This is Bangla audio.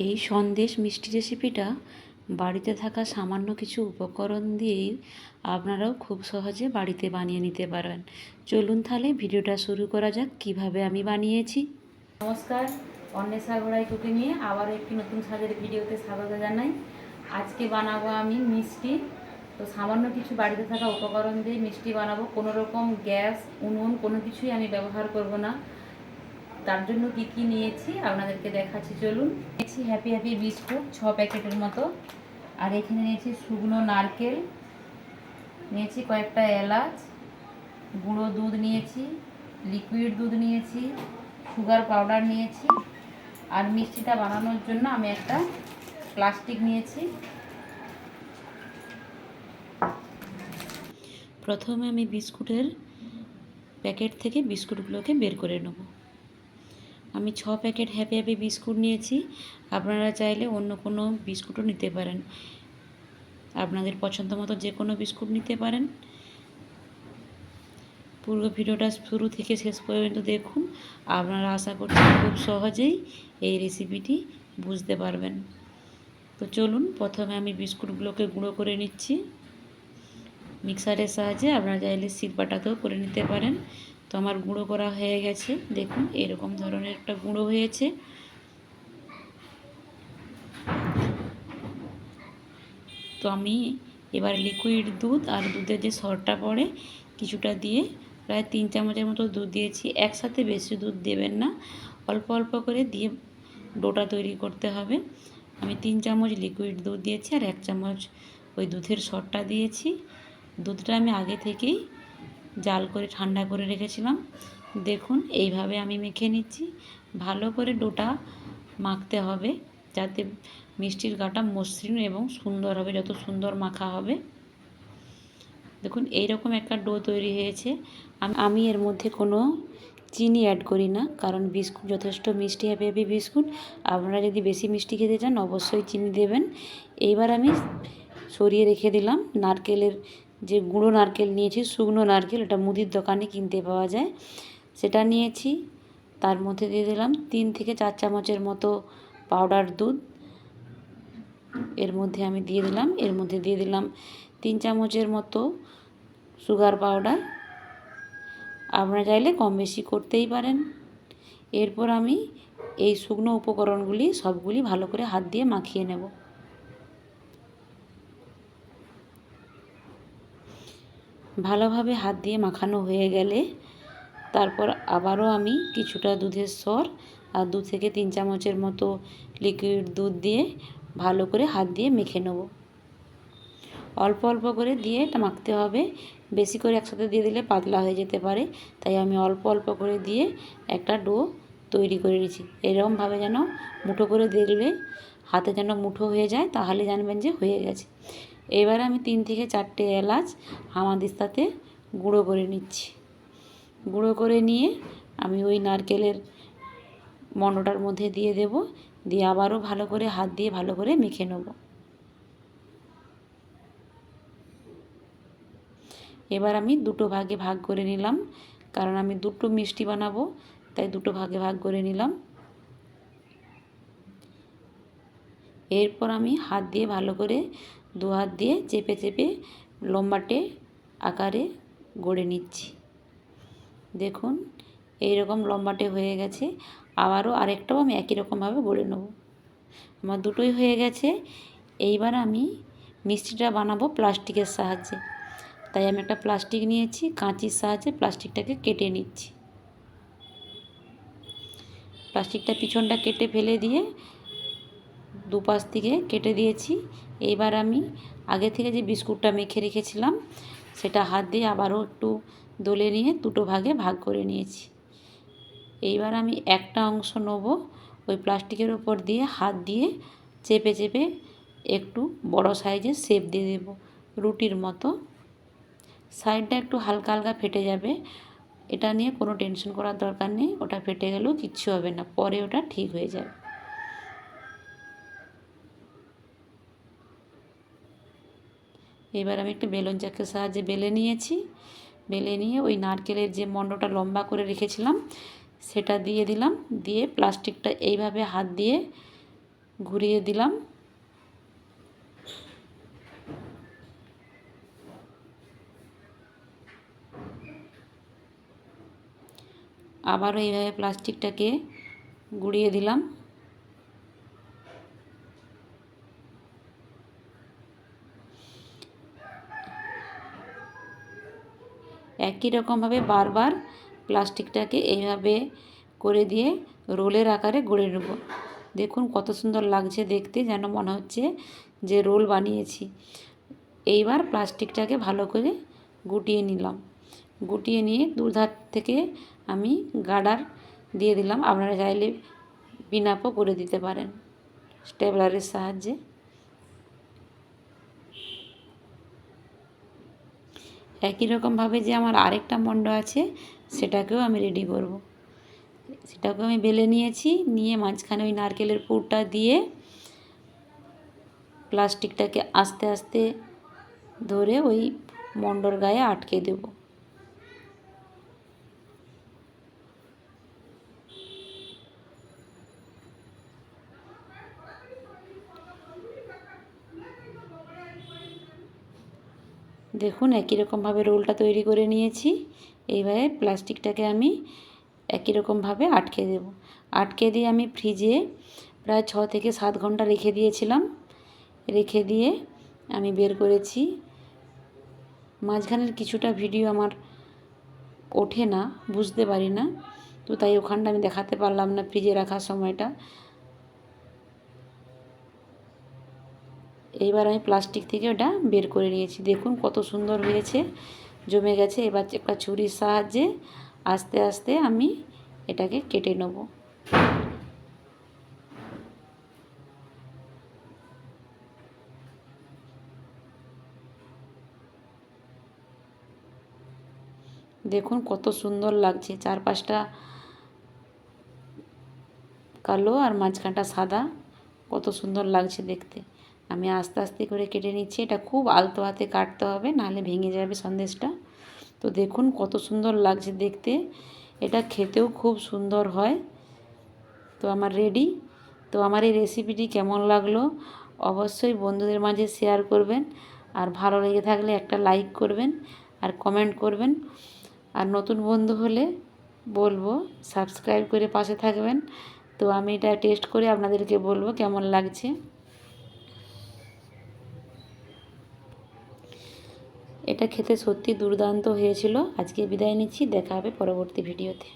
এই সন্দেশ মিষ্টি রেসিপিটা বাড়িতে থাকা সামান্য কিছু উপকরণ দিয়েই আপনারাও খুব সহজে বাড়িতে বানিয়ে নিতে পারবেন চলুন তাহলে ভিডিওটা শুরু করা যাক, কীভাবে আমি বানিয়েছি। নমস্কার, অন্বেষা ঘোড়াই কুকে নিয়ে আবার একটি নতুন স্বাদের ভিডিওতে স্বাগত জানাই। আজকে বানাবো আমি মিষ্টি। তো সামান্য কিছু বাড়িতে থাকা উপকরণ দিয়ে মিষ্টি বানাবো। কোনো রকম গ্যাস, উনুন, কোনো কিছুই আমি ব্যবহার করব না। তার জন্য কি কি নিয়েছি? আপনাদেরকে দেখাচ্ছি, চলুন। নিয়েছি হ্যাপি হ্যাপি বিস্কুট, ছ প্যাকেটের মতো। আর এখানে নিয়েছি শুকনো নারকেল, নিয়েছি কয়েকটা এলাচ, গুঁড়ো দুধ নিয়েছি লিকুইড দুধ নিয়েছি সুগার পাউডার নিয়েছি। আর মিষ্টিটা বানানোর জন্য আমি একটা প্লাস্টিক নিয়েছি। প্রথমে আমি বিস্কুটের প্যাকেট থেকে বিস্কুটগুলোকে বের করে নেব। আমি ছ প্যাকেট হ্যাপি হ্যাপি বিস্কুট নিয়েছি। আপনারা চাইলে অন্য কোনো বিস্কুটও নিতে পারেন। আপনাদের পছন্দ মতো যে কোনো বিস্কুট নিতে পারেন। পুরো ভিডিওটা শুরু থেকে শেষ পর্যন্ত দেখুন। আপনারা আশা করছি খুব সহজেই এই রেসিপিটি বুঝতে পারবেন। তো চলুন, প্রথমে আমি বিস্কুটগুলোকে গুঁড়ো করে নিচ্ছি। মিক্সারের সাহায্যে আপনারা চাইলে শিলপাটাতেও করে নিতে পারেন। তো আমার গুঁড়ো করা হয়ে গেছে। দেখুন, এরকম ধরনের একটা গুঁড়ো হয়েছে। তো আমি এবার লিকুইড দুধ আর দুধের যে সরটা পড়ে, কিছুটা দিয়ে প্রায় তিন চামচের মতো দুধ দিয়েছি। একসাথে বেশি দুধ দেবেন না। অল্প অল্প করে দিয়ে ডোটা তৈরি করতে হবে। আমি তিন চামচ লিকুইড দুধ দিয়েছি আর এক চামচ ওই দুধের সরটা দিয়েছি। দুধটা আমি আগে থেকেই জাল করে ঠান্ডা করে রেখেছিলাম। দেখুন, এইভাবে আমি মেখে নিচ্ছি। ভালো করে ডোটা মাখতে হবে যাতে মিষ্টির গাটা মসৃণ এবং সুন্দর হবে, যত সুন্দর মাখা হবে। দেখুন, এইরকম একটা ডো তৈরি হয়েছে। আমি এর মধ্যে কোনো চিনি অ্যাড করি না, কারণ বিস্কুট যথেষ্ট মিষ্টি হ্যাপি হ্যাপি বিস্কুট। আপনারা যদি বেশি মিষ্টি খেতে চান, অবশ্যই চিনি দেবেন। এইবার আমি সরিয়ে রেখে দিলাম নারকেলের যে গুঁড়ো নারকেল নিয়েছি, শুকনো নারকেল, এটা মুদির দোকানে কিনতে পাওয়া যায়। সেটা নিয়েছি, তার মধ্যে দিয়ে দিলাম তিন থেকে চার চামচের মতো পাউডার দুধ। এর মধ্যে আমি দিয়ে দিলাম, এর মধ্যে দিয়ে দিলাম তিন চামচের মতো সুগার পাউডার। আপনারা চাইলে কম বেশি করতেই পারেন। এরপর আমি এই শুকনো উপকরণগুলি সবগুলি ভালো করে হাত দিয়ে মাখিয়ে নেব। ভালোভাবে হাত দিয়ে মাখানো হয়ে গেলে তারপর আবারও আমি কিছুটা দুধের সর আর দু থেকে তিন চামচের মতো লিকুইড দুধ দিয়ে ভালো করে হাত দিয়ে মেখে নেব। অল্প অল্প করে দিয়ে এটা মাখতে হবে। বেশি করে একসাথে দিয়ে দিলে পাতলা হয়ে যেতে পারে। তাই আমি অল্প অল্প করে দিয়ে একটা ডো তৈরি করে নিয়েছি। এরকমভাবে যেন মুঠো করে দেখলে হাতে যেন মুঠো হয়ে যায়, তাহলে জানবেন যে হয়ে গেছে। এবার আমি তিন থেকে চারটে এলাচ হামাদিস্তাতে গুঁড়ো করে নিচ্ছি। গুঁড়ো করে নিয়ে আমি ওই নারকেলের মন্ডটার মধ্যে দিয়ে দেব, দিয়ে আবারও ভালো করে হাত দিয়ে ভালো করে মেখে নেব। এবার আমি দুটো ভাগে ভাগ করে নিলাম, কারণ আমি দুটো মিষ্টি বানাবো, তাই দুটো ভাগে ভাগ করে নিলাম। এরপর আমি হাত দিয়ে ভালো করে দু হাত দিয়ে চেপে চেপে লম্বাটে আকারে গড়ে নিচ্ছি। দেখুন এই রকম লম্বাটে হয়ে গেছে। আবারও আরেকটাও আমি একই রকমভাবে গড়ে নেব। আমার দুটোই হয়ে গেছে। এইবার আমি মিষ্টিটা বানাবো প্লাস্টিকের সাহায্যে। তাই আমি একটা প্লাস্টিক নিয়েছি, কাঁচির সাহায্যে প্লাস্টিকটাকে কেটে নিচ্ছি। প্লাস্টিকটা পিছনটা কেটে ফেলে দিয়ে দুপাশ থেকে কেটে দিয়েছি। এইবার আমি আগে থেকে যে বিস্কুটটা মেখে রেখেছিলাম, সেটা হাত দিয়ে আবারও একটু দলে নিয়ে দুটো ভাগে ভাগ করে নিয়েছি। এইবার আমি একটা অংশ নেব ওই প্লাস্টিকের উপর দিয়ে, হাত দিয়ে চেপে চেপে একটু বড় সাইজের শেপ দিয়ে দেব, রুটির মতো। সাইডটা একটু হালকা হালকা ফেটে যাবে, এটা নিয়ে কোনো টেনশন করার দরকার নেই, ওটা ফেটে গেলেও কিচ্ছু হবে না, পরে ওটা ঠিক হয়ে যাবে। এবার আমি একটা বেলুন চাকের সাহায্যে বেলে নিয়েছি। বেলে নিয়ে ওই নারকেলের যে মণ্ডটা লম্বা করে রেখেছিলাম, সেটা দিয়ে দিলাম। দিয়ে প্লাস্টিকটা এইভাবে হাত দিয়ে ঘুরিয়ে দিলাম। আবারও এইভাবে প্লাস্টিকটাকে গুঁড়িয়ে দিলাম। একই রকমভাবে বারবার প্লাস্টিকটাকে এইভাবে করে দিয়ে রোলের আকারে গড়ে নেব। দেখুন কত সুন্দর লাগছে দেখতে, যেন মনে হচ্ছে যে রোল বানিয়েছি। এইবার প্লাস্টিকটাকে ভালো করে গুটিয়ে নিলাম। গুটিয়ে নিয়ে দুধার থেকে আমি গার্ডার দিয়ে দিলাম। আপনারা চাইলে বিনাপও করে দিতে পারেন। স্টেবলারের সাহায্যে। একই রকমভাবে যে আমার আরেকটা মণ্ড আছে, সেটাকেও আমি রেডি করব। সেটাকেও আমি বেলে নিয়েছি, নিয়ে মাঝখানে ওই নারকেলের পুরটা দিয়ে প্লাস্টিকটাকে আস্তে আস্তে ধরে ওই মণ্ডর গায়ে আটকে দেবো। দেখুন, একই রকমভাবে রোলটা তৈরি করে নিয়েছি। এইভাবে প্লাস্টিকটাকে আমি একই রকমভাবে আটকে দেব। আটকে দিয়ে আমি ফ্রিজে প্রায় ছ থেকে সাত ঘণ্টা রেখে দিয়েছিলাম। রেখে দিয়ে আমি বের করেছি। মাঝখানের কিছুটা ভিডিও আমার ওঠে না, বুঝতে পারি না। তো তাই ওখানটা আমি দেখাতে পারলাম না ফ্রিজে রাখার সময়টা। এইবার আমি প্লাস্টিক থেকে ওটা বের করে নিয়েছি। দেখুন কত সুন্দর হয়েছে, জমে গেছে। এবার একটা ছুরির সাহায্যে আস্তে আস্তে আমি এটাকে কেটে নেব। দেখুন কত সুন্দর লাগছে। চারপাশটা কালো আর মাঝখানটা সাদা। কত সুন্দর লাগছে দেখতে। আমি আস্তে আস্তে করে কেটে নিচ্ছি। এটা খুব আলতো হাতে কাটতে হবে, নাহলে ভেঙে যাবে সন্দেশটা। তো দেখুন কত সুন্দর লাগছে দেখতে। এটা খেতেও খুব সুন্দর হয়। তো আমার রেডি তো আমার এই রেসিপিটি কেমন লাগল অবশ্যই বন্ধুদের মাঝে শেয়ার করবেন। আর ভালো লেগে থাকলে একটা লাইক করবেন আর কমেন্ট করবেন। আর নতুন বন্ধু হলে বলব সাবস্ক্রাইব করে পাশে থাকবেন। তো আমি এটা টেস্ট করে আপনাদেরকে বলব কেমন লাগছে। এটা খেতে সত্যি দুর্দান্ত হয়েছিল। আজকে বিদায় নিচ্ছি দেখা হবে পরবর্তী ভিডিওতে।